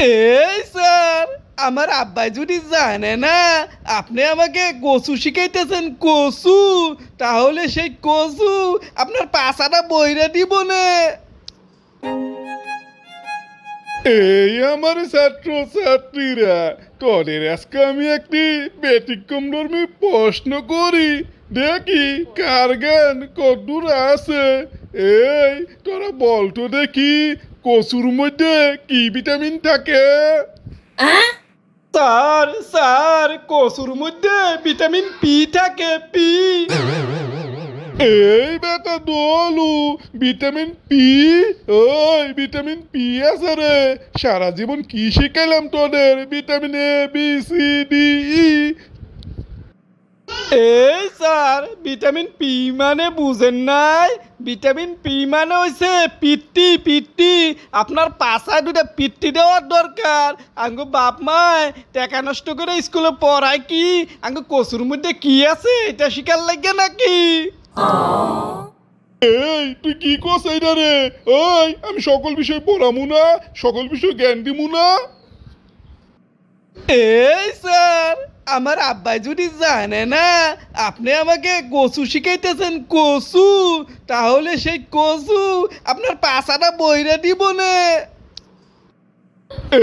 এই স্যার, আমার আব্বাই যদি জানে না, আপনি আমাকে কচু শিখাইতেছেন, কচু। তাহলে সেই কচু আপনার পাশাটা বইরে দিব এই আমার ছাত্র ছাত্রীরা তোদের আজকে আমি একটি ব্যতিক্রম ধর্মী প্রশ্ন করি। দেখি কার জ্ঞান কদ্দূর আছে। এই, তোরা বল তো দেখি কচুর মধ্যে কি ভিটামিন থাকে? স্যার স্যার কচুর মধ্যে ভিটামিন পি থাকে পি এই বেটা দলু ভিটামিন পি ওই ভিটামিন পি আছে রে। সারা জীবন কি শিখাইলাম তোদের? Vitamin A B C D E এই স্যার ভিটামিন পি মানে বুঝেন নাই? ভিটামিন পি মানে হইছে পিত্তি পিত্তি। আপনার পাশায় দুটা পিত্তি দেওয়ার দরকার। আঙ্গু বাপ মায় টাকা নষ্ট করে স্কুলে পড়ায় কি? আঙ্গু কচুর মধ্যে কি আছে? এটা শিকার লাগে নাকি? এই তুই কি করছ এইটা রে? ওই আমি সকল বিষয় পড়ামু না সকল বিষয় জ্ঞান দিমু না। এই আমার আব্বাই যদি জানে না, আপনি আমাকে কচু শিখাইতেছেন, কচু। তাহলে সেই কচু আপনার পাশাটা বইরে দিব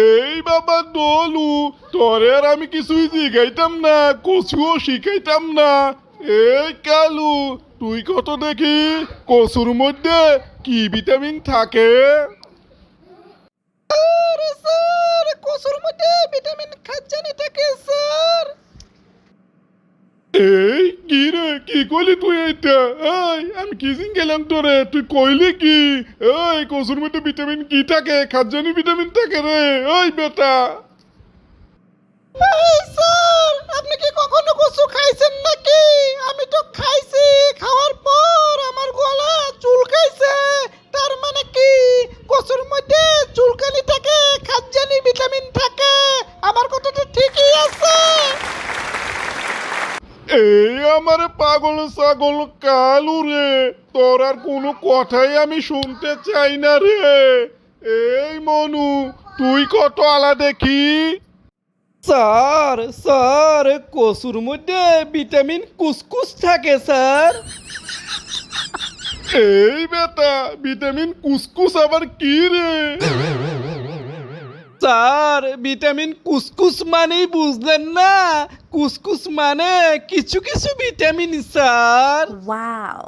এই বাবা দলু, তরে আর আমি কিছুই শিখাইতাম না, কচুও শিখাইতাম না। এই কালু, তুই কত দেখি কচুর মধ্যে কি ভিটামিন থাকে আরে স্যার কচুর মধ্যে ভিটামিন খাচ্ছানি থাকে স্যার এই কি রে? কি কইলি তুই এইটা? এই, আমি কিজিং গেলাম তোরে? তুই কইলি কি? এই কসুর মধ্যে ভিটামিন কি থাকে? খাদ্যানি ভিটামিন থাকে রে। এই, বেটা। স্যার, আপনি কি কখনো কচু খাইছেন নাকি আমি তো খাইছি খাওয়ার পর আমার গলা চুলকাইছে তার মানে কি কচুর মধ্যে চুলকানি থাকে খাদ্যানি ভিটামিন থাকে আমার কথাটা ঠিকই আছে এই আমার পাগল ছাগল কালু রে। তোর আর কোনো কথাই আমি শুনতে চাই না রে। এই মনু তুই কত আলা দেখি? স্যার স্যার কসুর মধ্যে ভিটামিন কুসকুস থাকে স্যার। এই বেটা ভিটামিন কুসকুস আবার কি রে? স্যার ভিটামিন কুসকুস মানেই বুঝলেন না কুসকুস মানে কিছু কিছু ভিটামিন স্যার Wow.